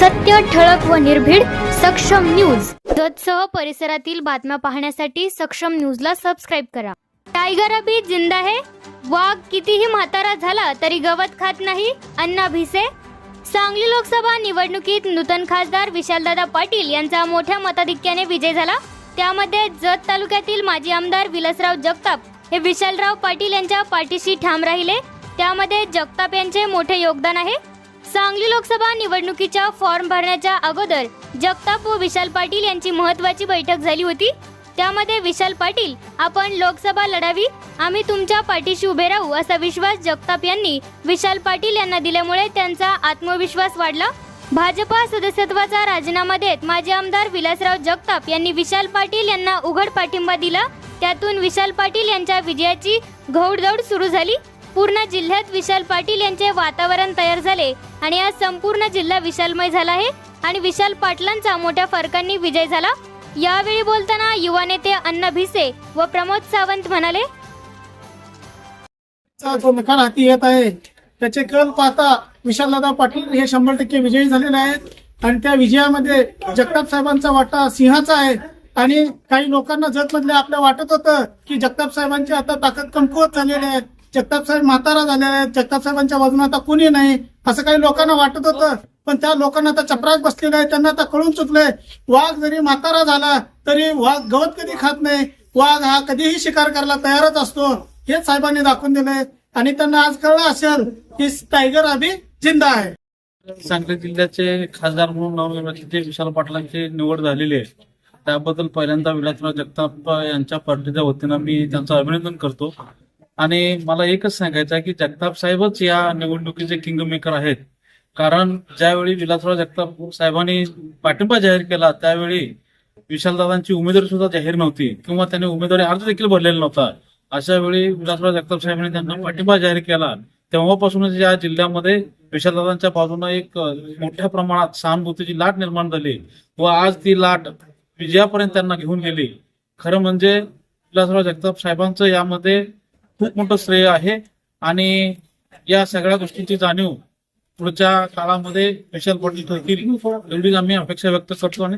सत्य ठळक व निर्भीड सक्षम न्यूज. जतसह परिसरातील बातम्या पाहण्यासाठी सक्षम न्यूजला सबस्क्राईब करा. टायगर अभी जिंदा है? वाघ कितीही म्हातारा झाला तरी गवत खात नाही अण्णा भिसे. सांगली लोकसभा निवडणुकीत नूतन खासदार विशालदादा पाटील यांचा मोठ्या मताधिक्याने विजय झाला. त्यामध्ये जत तालुक्यातील माजी आमदार विलासराव जगताप हे विशालराव पाटील यांच्या पाठीशी ठाम राहिले. त्यामध्ये जगताप यांचे मोठे योगदान आहे. सांगली लोकसभा निवडणुकीच्या फॉर्म भरण्याच्या अगोदर जगताप व विशाल पाटील यांची महत्वाची बैठक झाली होती. त्यामध्ये विशाल पाटील आपण लोकसभा लढावी आम्ही तुमच्या पाठीशी उभे राहू असा विश्वास जगताप यांनी विशाल पाटील यांना दिल्यामुळे त्यांचा आत्मविश्वास वाढला. भाजपा सदस्यत्वाचा राजीनामा देत माजी आमदार विलासराव जगताप यांनी विशाल पाटील यांना उघड पाठिंबा दिला. त्यातून विशाल पाटील यांच्या विजयाची घौडदौड सुरू झाली. पूर्ण जिल्ह्यात विशाल पाटील यांचे वातावरण तयार झाले आणि आज संपूर्ण जिल्हा विशालमय झाला आहे आणि विशाल पाटलांचा मोठ्या फरकांनी विजय झाला. यावेळी बोलताना युवा नेते अण्णा भिसे व प्रमोद सावंत म्हणाले जो निकाल हाती येत आहे. त्याचे कल पाहता विशालदादा पाटील हे शंभर टक्के विजयी झालेले आहेत आणि त्या विजयामध्ये जगताप साहेबांचा वाटा सिंहाचा आहे. आणि काही लोकांना जत आपल्या वाटत होतं की जगताप साहेबांची आता ताकद कमकुवत झालेली आहे. जगताप साहेब म्हातारा झालेले आहेत. जगताप साहेबांच्या बाजूने आता कोणी नाही? असं काही लोकांना वाटत होतं. पण त्या लोकांना आता चपराक बसलेला आहे त्यांना आता कळून चुकलंय वाघ जरी म्हातारा झाला तरी वाघ गवत कधी खात नाही? वाघ हा कधीही शिकार करायला तयारच असतो. हेच साहेबांनी दाखवून दिलंय. आणि त्यांना आज कळलं असेल की टायगर अभि जिंदा आहे. सांगली जिल्ह्याचे खासदार म्हणून नवनिर्वाचित विशाल पाटलांची निवड झालेली आहे. त्याबद्दल पहिल्यांदा विलासराव जगताप यांच्या पार्टीच्या वतीनं मी त्यांचं अभिनंदन करतो. आणि मला एकच सांगायचं आहे की जगताप साहेबच या निवडणुकीचे किंग मेकर आहेत. कारण ज्यावेळी विलासराव जगताप साहेबांनी पाठिंबा जाहीर केला त्यावेळी विशालदादांची उमेदवारी सुद्धा जाहीर नव्हती किंवा त्यांनी उमेदवारी अर्ज देखील भरलेला नव्हता. अशा वेळी विलासराव जगताप साहेबांनी त्यांना पाठिंबा जाहीर केला. तेव्हापासूनच या जिल्ह्यामध्ये विशालदादांच्या बाजूनं एक मोठ्या प्रमाणात सहानुभूतीची लाट निर्माण झाली व आज ती लाट विजयापर्यंत त्यांना घेऊन गेली. खरं म्हणजे विलासराव जगताप साहेबांचं यामध्ये खूप मोठं श्रेय आहे. आणि या सगळ्या गोष्टींची जाणीव पुढच्या काळामध्ये स्पेशल बॉडी ठरतील एवढीच आम्ही अपेक्षा व्यक्त करतो आणि